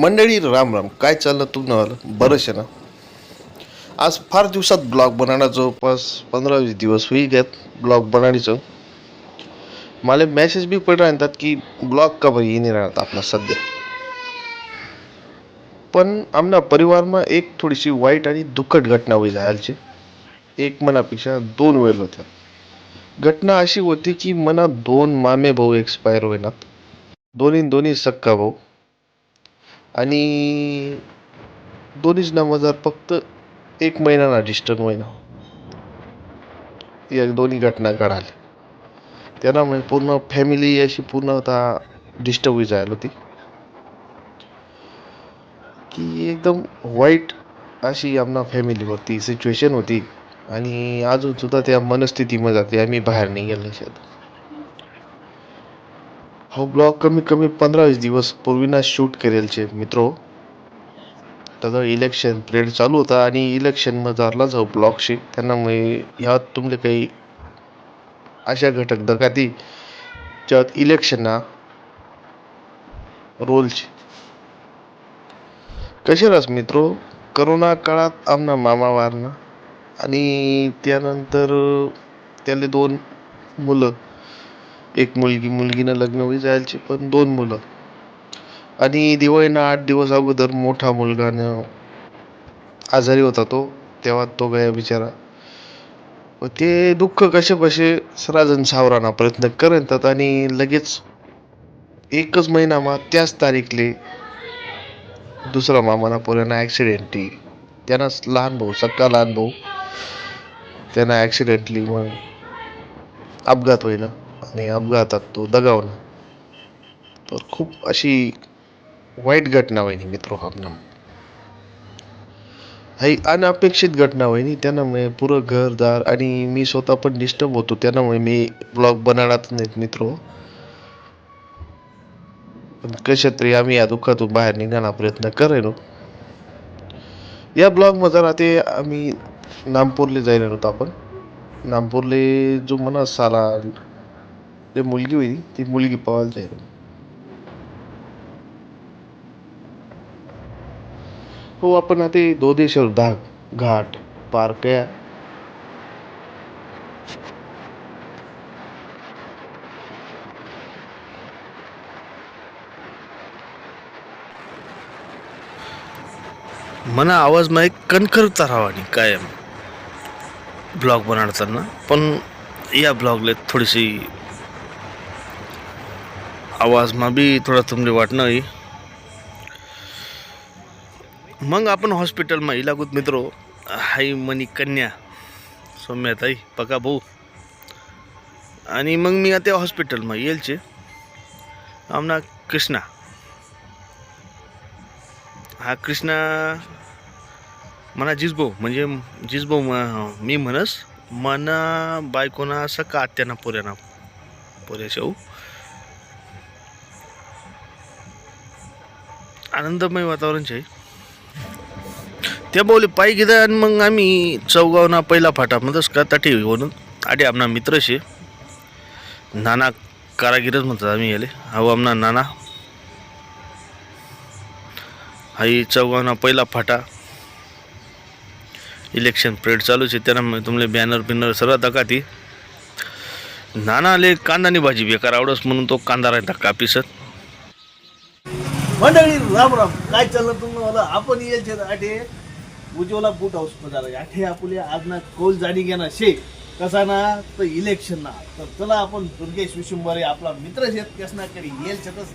मंडळी राम राम. काय चाललं तुम्हाला बरंच आहे ना? आज फार दिवसात ब्लॉग बनवणार जवळपास पंधरा वीस दिवस होई गयात ब्लॉग बनाडीचं मला मेसेज बी पड येतात की ब्लॉग का भाई नाही राहत आपला सध्या? पण आमना परिवारमा एक थोडीशी वाईट आणि दुःखद घटना होई जायची एक मनापेक्षा दोन वेळ होत्या. घटना अशी होती की मना दोन मामे भाऊ एक्सपायर होईनात. दोन्ही दोन्ही सक्का भाऊ. आणि दोन्हीच नामजार फक्त एक महिना ना डिस्टर्ब महिना या दोन्ही घटना घडाल्या. म्हणजे पूर्ण फॅमिली अशी पूर्ण आता डिस्टर्ब होई जायला होती. की एकदम वाईट अशी आमना फॅमिलीवरती सिच्युएशन होती. आणि अजून सुद्धा त्या मनस्थितीमध्ये जाते आम्ही बाहेर नाही गेलो शेत हो ब्लॉग कमी कमी पंधरा वीस दिवस पूर्वीना शूट करेल छे मित्रो. तसं इलेक्शन पिरियड चालू होता आणि इलेक्शनमझारलाच हो ब्लॉग त्यांना त्यानामुळे ह्यात तुमले काही अशा घटक दखाती ज्यात इलेक्शनना रोल छे कशे रास मित्रो? करोना काळात आमना मामा वारना आणि त्यानंतर त्याले दोन मुलं. एक मुलगी मुलगीनं लग्न होई जायचे पण दोन मुलं. आणि दिवाळीनं आठ दिवस अगोदर मोठा मुलगानं आजारी होता तो तेव्हा तो गया बिचारा. व ते दुःख कसे बसे सराजन सावराना प्रयत्न करतात आणि लगेच एकच महिनामा त्याच तारीखले दुसरा मामाना पोऱ्यानं ॲक्सिडेंटली त्यानंच लहान भाऊ सक्का लहान भाऊ. त्यांना ॲक्सिडेंटली मग अपघात होईना. आणि अपघातात तो दगावला. तर खूप अशी वाईट घटना वहिनी मित्र आपणा ही अनपेक्षित घटना वहिनी त्यामुळे पुरं घरदार आणि मी स्वतः पण डिस्टर्ब होतो. त्यामुळे मी ब्लॉग बनाडत नाहीत मित्र. पण कशा तरी आम्ही या दुःखातून बाहेर निघण्याचा प्रयत्न करायलो. या ब्लॉग जरा ते आम्ही नामपूरले जायला होतो आपण. नामपूरले जो म्हणा साला ते मुलगी होती ती मुलगी पाहायला जाईल हो आपण आता दोदेश्वर धाग घाट पार्क या मना आवाजमा एक कणखरता राहावा कायम. ब्लॉग बनाडताना पण या ब्लॉगला थोडीशी आवाजमा बी थोडा तुमले वाटणं आहे मग आपण हॉस्पिटलमा इलागूत मित्रो. हाई मनी कन्या. सौम्याताई पका भाऊ. आणि मग मी आता हॉस्पिटलमा येलचे आमना कृष्णा. हा कृष्णा मना जिजभाऊ म्हणजे जिजभाऊ मी म्हणस मना बायकोना सका आत्याना पोऱ्याना पोऱ्या हो. आनंदमय वातावरणच आहे त्या बोले पायी घेता आणि मग आम्ही चौगावना पहिला फाटा म्हणतस का तठी म्हणून आडे आमना मित्र शे नाना कारागिरच म्हणतात आम्ही याले. हा आमना नाना. हाई चौगावना पहिला फाटा. इलेक्शन पिरियड चालू आहे त्यांना तुमले बॅनर बिनर सर्व दकाती नानाले कांदानी भाजी बेकार आवडस म्हणून तो कांदा राहता कापिसत. मंडळी राम राम. काय चाललं तुम्हाला? आपण यायचे आठे. उज्ज्वला बूट हाऊसमध्ये आठे आपले आज ना कौल जाणी घ्या ना शे कसा ना? तर इलेक्शन ना. तर चला आपण दुर्गेश विशुंबरे आपला मित्र शेत कसनाकडे येल छतच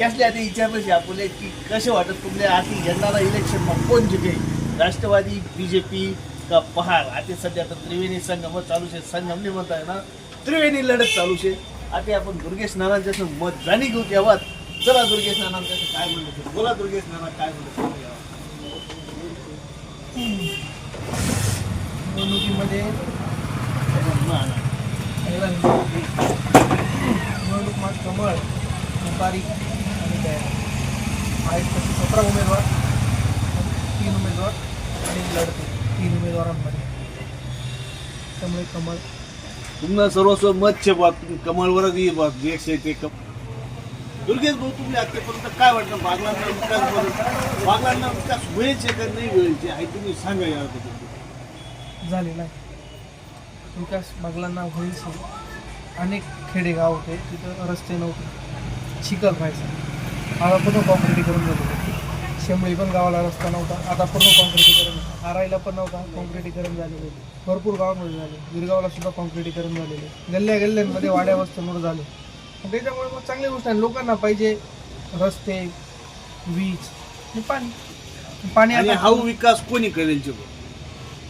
कसले आता विचारलं शे आपले की कसे वाटत तुमले? आधी येणारा इलेक्शन मग कोण जिंके राष्ट्रवादी बी जे पी का पहार? आता सध्या तर त्रिवेणी संगम चालू शे संगम नाही म्हणताय ना? त्रिवेणी लढत चालू शे आता आपण दुर्गेश नारायणच्या मत जाणी घेऊ तेव्हा चला दुर्गेश नाना काय म्हणलं ते. बोला दुर्गेश नाना काय. निवडणुकीमध्ये निवडणूक मग कमळ तुतारी आणि काय आहेत तसे सतरा उमेदवार तीन उमेदवार आणि लढते तीन उमेदवारांमध्ये. त्यामुळे कमळ तुम्हाला सर्वस्व मत छे बा कमळवरच ये बा जे शे ते कम दुर्गेश भाऊ तुम्ही आतापर्यंत काय वाटतं? बागलांना विकास बागलांना विकास व्हायचे का नाही व्हायचे आहे तुम्ही सांगा या झालेला आहे विकास बागलांना व्हायचे अनेक खेडेगाव होते तिथं रस्ते नव्हते. चिखल व्हायचं आता पूर्ण कॉन्क्रिटीकरण झालेलं शेंबळी पण गावाला रस्ता नव्हता. आता पूर्ण कॉन्क्रिटीकरण आरायला पण नव्हता. कॉन्क्रिटीकरण झालेलं. आहे. भरपूर गावामध्ये झाले. गिरगावला सुद्धा कॉन्क्रिटीकरण झालेलं. गल्ल्या गल्ल्यांमध्ये वाड्या वस्त्यांवर झाले. त्याच्यामुळे मग चांगली गोष्ट आहे. लोकांना पाहिजे रस्ते वीज आणि पाणी. पाणी आणि आता हा विकास कोणी करेल.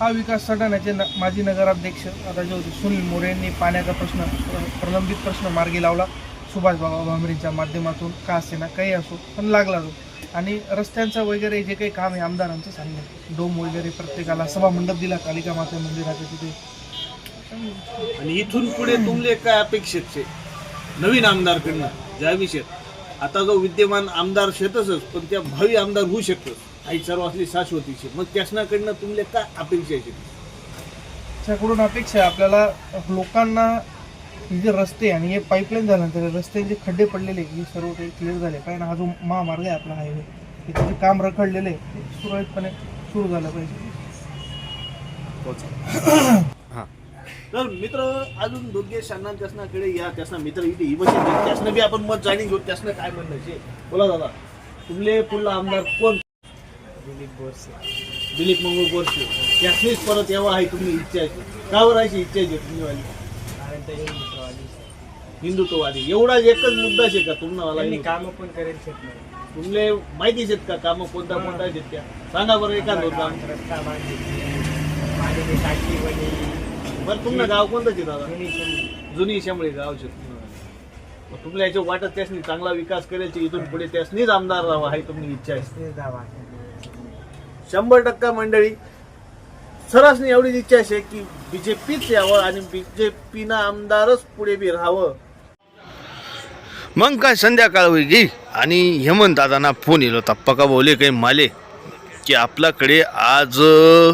हा विकास सटाण्याचे न माजी नगराध्यक्ष आता जे होते सुनील मोरे यांनी पाण्याचा प्रश्न प्र- प्रलंबित प्रश्न मार्गी लावला. सुभाष बाबा भामरेंच्या माध्यमातून का असे ना काही असो पण लागला तो. आणि रस्त्यांचं वगैरे जे काही काम आहे आमदारांचं सांगणं डोम वगैरे प्रत्येकाला सभा मंडप दिला कालिका माता मंदिराच्या तिथे. आणि इथून पुढे तुमले काय अपेक्षित आहे नवीन आमदारकडनं. ज्याविषयी आता जो विद्यमान आमदार शेतच पण त्या भावी आमदार होऊ शकतं आई सर्व असली शाश्वती शे मग त्याच्याकडनं तुमले काय अपेक्षा आहे त्याच्याकडून अपेक्षा आहे. आपल्याला लोकांना हे जे रस्ते आणि हे पाईपलाईन झाल्यानंतर रस्त्यांचे खड्डे पडलेले हे सर्व काही क्लिअर झाले. कारण हा जो महामार्ग आहे आपला हायवे त्याचे काम रखडलेले आहे, ते सुरळीतपणे सुरू झालं पाहिजे. तर मित्र अजून दुर्गेश अण्णा त्यासनाकडे या त्यासना मित्र इथे बसेल त्यासनं बी आपण मत जाणून घेऊ त्यासनं काय म्हणणं शे बोला दादा तुमले पुढला आमदार कोण? दिलीप बोरसे. दिलीप मंगळ बोरसे. त्यासनीच परत यावं आहे तुम्ही इच्छा आहे का बरं अशी इच्छा आहे तुम्ही वाली? हिंदुत्ववादी. एवढा एकच मुद्दा शे का तुम्हाला? काम पण करेल शेतकरी. तुमले माहितीच आहेत का कामं कोणता कोणता आहेत त्या? सांगा बरं एका दोन काम रस्ता बांधली पाण्याची टाकी बनी बरं तुमचं गाव कोणतं आहे दादा? जुनी शामळी गावचे. मग तुमल्या याच्या वाटत त्यासनी चांगला विकास करेल ते इथून पुढे त्यासनीच आमदार राहावा ही तुमची इच्छा आहे. शंभर टक्का मंडळी सरासनी एवढीच इच्छा आहे की बीजेपीच यावं आणि बीजेपीनं आमदारच पुढे बी राहावं. मग काय संध्याकाळ होई गी आणि हेमंत दादांना फोन येलो होता. पका बोले काही माले की आपल्याकडे आज अ,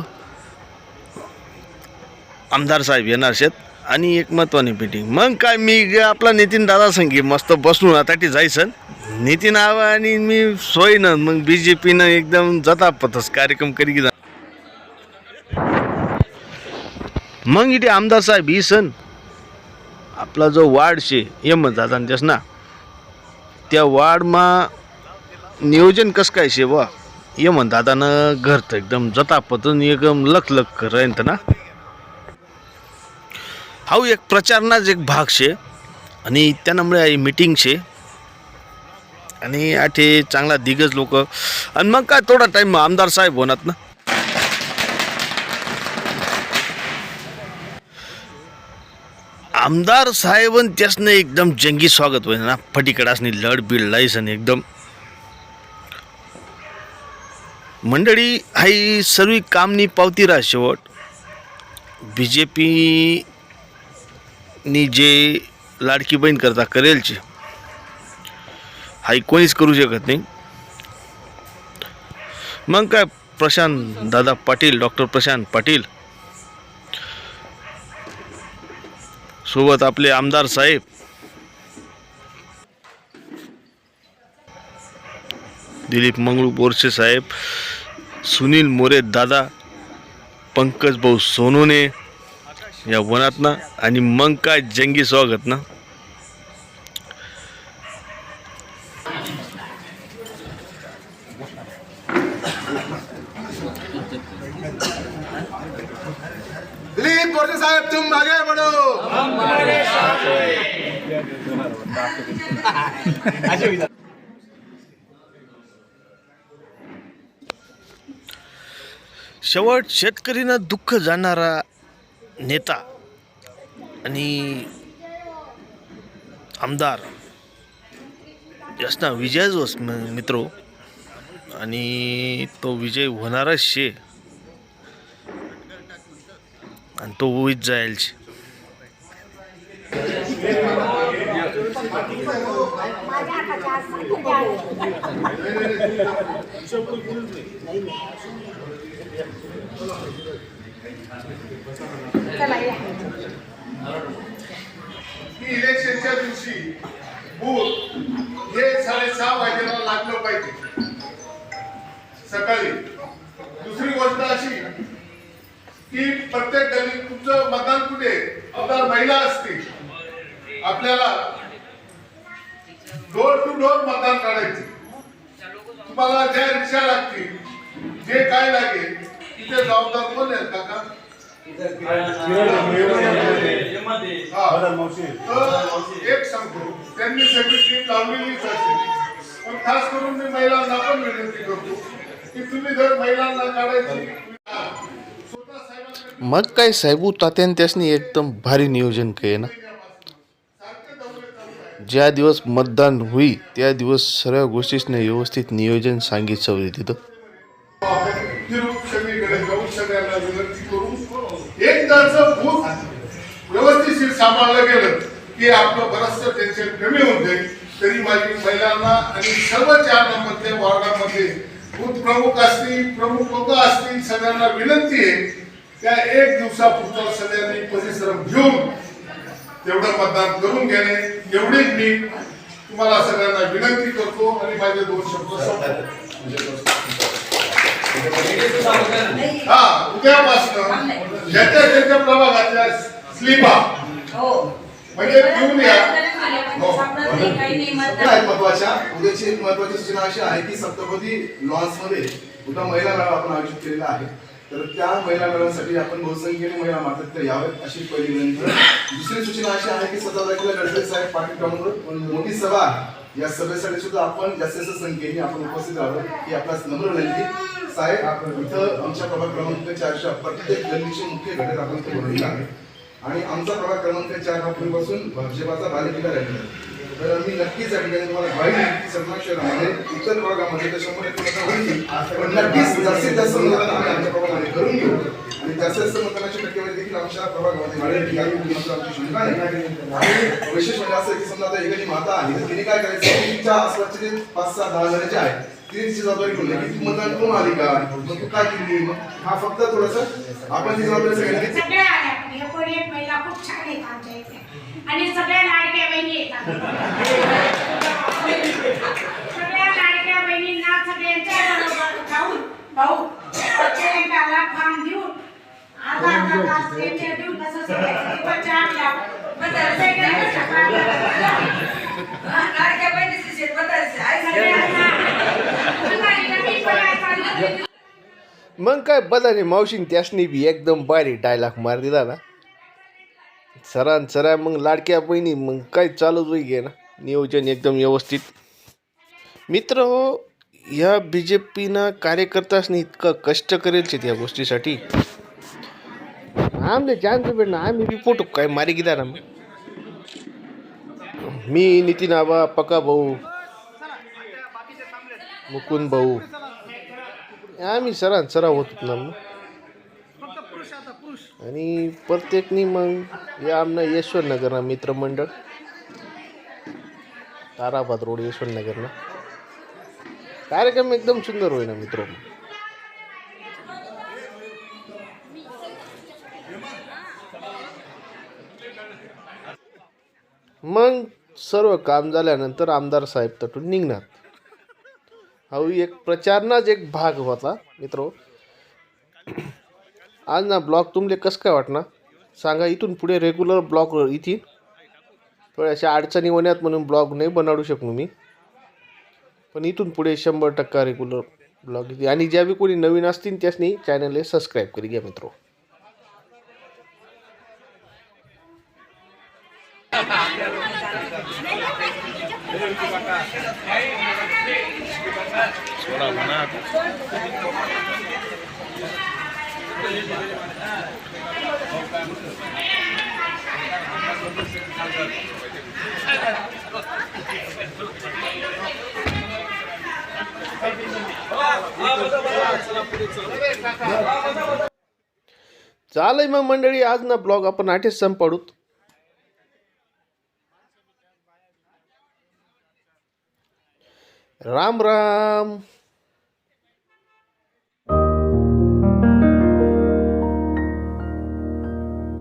आमदार साहेब येणार शेत आणि एक महत्वानी मिटिंग मग काय मी ग- आपला नितीन दादा संगी मस्त बसून आता ती जायचं नितीन आवा आणि मी सोयीनं मग बी जे पीनं एकदम जतापतच कार्यक्रम करी जा मग इथे आमदार साहेब ही सण आपला जो वार्ड शे हेमंत दादा ना त्या वार्डमा नियोजन कसं काय शे वा? यमन दादानं घर तर एकदम जतापतून एकदम लख लख राहीन ना. हाऊ एक प्रचारनाच एक भाग शे. आणि त्यामुळे मिटिंग शे. आणि आठे चांगला दिग्गज लोक. आणि मग काय थोडा टाईम आमदार साहेब होणार ना. आमदार साहेब त्यासनं एकदम जंगी स्वागत होईल ना. फटीकडासनी लढ बीड आणि एकदम. मंडळी हाई सर्व कामनी पावती राहा शेवट बी जे पी नी जे लाडकी बहीण करता करेलचे हाई कोणीच करू शकत नाही. मग काय प्रशांत दादा पाटील डॉक्टर प्रशांत पाटील सोबत आपले आमदार साहेब दिलीप मंगळू बोरसे साहेब सुनील मोरे दादा पंकज भाऊ सोनोने या वनातनं आणि मग काय जंगी स्वागत ना? साहब तुम आगे बढ़ो. शेवट शेतकरीनं दुःख जाणणारा नेता आणि आमदार यासना विजयच वस मित्रो आणि तो विजय होणारच शे आणि तो होईत जाईल शे. की इलेक्शनच्या दिवशी बूथ हे साडेसहा वाजेला लागलं पाहिजे. सकाळी. दुसरी गोष्ट अशी की प्रत्येक गल्लीत तुमचं मतदान कुठे? आहे? मतदार महिला असतील. आपल्याला डोर टू डोर मतदान काढायचे. तुम्हाला ज्या रिक्षा लागतील जे काय लागेल जबाबदार कोण आहेत काका? हा. तर एक सांगतो त्यांनी सगळी टीम लावलेलीच असेल पण खास करून मी महिलांना पण विनंती करतो की तुम्ही जर महिलांना काढायची स्वतः साहेबांकडे मग काय साहेबू तात्यान त्यासनी एकदम भारी नियोजन केले ना. सारखे दौरे चालू आहे ज्या दिवस मतदान होई त्या दिवस सर्व गोष्टीसने व्यवस्थित नियोजन सांगितलं तिथं. एकदा भूत व्यवस्थित सांभाळलं गेलं की आपलं बरचसं टेन्शन कमी होऊन जाईल. तरी माझी महिलांना आणि सर्व चार नंबरच्या वॉर्डामध्ये भूत प्रमुख असतील प्रमुख लोक असतील सगळ्यांना विनंती आहे त्या एक दिवसापुरता सगळ्यांनी परिश्रम घेऊन तेवढं मतदान करून घेणे. एवढीच मी तुम्हाला सगळ्यांना विनंती करतो आणि माझे दोन शब्द हा उद्यापासून ज्याच्या त्याच्या प्रभागातल्या स्लिपा. म्हणजे घेऊन या. आहेत महत्त्वाच्या उद्याची एक महत्वाची सूचना अशी आहे की सप्तपदी लॉन्समध्ये उद्या महिला मेळावा आपण आयोजित केलेला आहे. तर त्या महिला मेळाव्यासाठी आपण बहुसंख्येने महिला मात्र यावेत अशी पहिली विनंती. दुसरी सूचना अशी आहे की सतरा तारखेला गडकरी साहेब पाटील ग्राउंडवर मोठी सभा आहे. या सभेसाठी सुद्धा आपण जास्तीत जास्त संख्येने आपण उपस्थित राहावं ही आपला नम्र विनंती. साहेब इथं आमच्या प्रभाग क्रमांक चारशे प्रत्येक गल्लीचे मुख्य घटक आपण इथे बनवलेला आहे आणि आमचा प्रभाग क्रमांक चार हा पूर्वीपासून भाजपाचा बालेकिल्ला राहिलेला आहे. तर मी नक्कीच या ठिकाणी तुम्हाला ग्वाही देईन की शहरामध्ये इतर भागामध्ये तर शंभर टक्के होईल. पण नक्कीच जास्तीत जास्त मतदान आम्ही आमच्या प्रभागामध्ये करून घेऊ. आणि जास्तीत जास्त मतदानाची टक्केवारी देखील आमच्या प्रभागामध्ये वाढेल. यात आमची शंका नाही आणि विशेष म्हणजे असं की समजा आता एखादी माता आहे तर तिने काय करायचं? तिच्या आसपासचे पाच सहा दहा जणांचे आहेत तिने तिची जबाबदारी घेऊन की तू मतदान करून आली का? मग तू काय केली? मग हा फक्त थोडस आपण ती जबाबदारी सगळ्यांनी सगळ्या आल्या. पण हे कोणी एक महिला खूप छान आहेत आमच्या इथे. आणि सगळ्या लाडक्या बहिणी येतात सगळ्या लाडक्या बहिणींना सगळ्यांच्या बरोबर जाऊन भाऊ प्रत्येकाला फॉर्म देऊन अर्धा अर्धा तास त्यांच्या देऊन कसं सोडायचं किंवा चहा प्या. सगळ्यांना सगळ्यांना मी पण आज चालली. मग काय बदाने मावशीन त्यासनी बी एकदम भारी डायलॉग मार दिला ना. सरान सरा मग लाडक्या बहिणी मग काय चालूच होई गे ना. नियोजन एकदम व्यवस्थित. मित्र हो ह्या बी जे पीनं कार्यकर्तासनी इतकं कष्ट करेल त्या गोष्टीसाठी. आमले चान्स भेटणं आम्ही बी पोटू काय मारी गेला ना मग. मी नितीन आबा पका भाऊ मुकुंद भाऊ आम्ही सरान सरा होत ना. मग आणि प्रत्येकनी मग या आमना यशवंत नगर मित्रमंडळ. ताराबाद रोड यशवंत नगरना कार्यक्रम एकदम सुंदर होईना मित्र. मग सर्व काम झाल्यानंतर आमदार साहेब तटून निघणार. हा एक प्रचारनाच एक भाग होता मित्र. आज ना ब्लॉग तुमले कसं काय वाटणार? सांगा इथून पुढे रेग्युलर ब्लॉग इथे. थोड्याशा अडचणी होण्यात म्हणून ब्लॉग नाही बनवू शकलो मी. पण इथून पुढे शंभर टक्का रेग्युलर ब्लॉग येते आणि ज्या बी कोणी नवीन असतील त्यासनी चॅनलला सबस्क्राईब करी घ्या मित्र. चालय मग मंडळी आज ना ब्लॉग आपण आठेच संपाडूत. राम राम.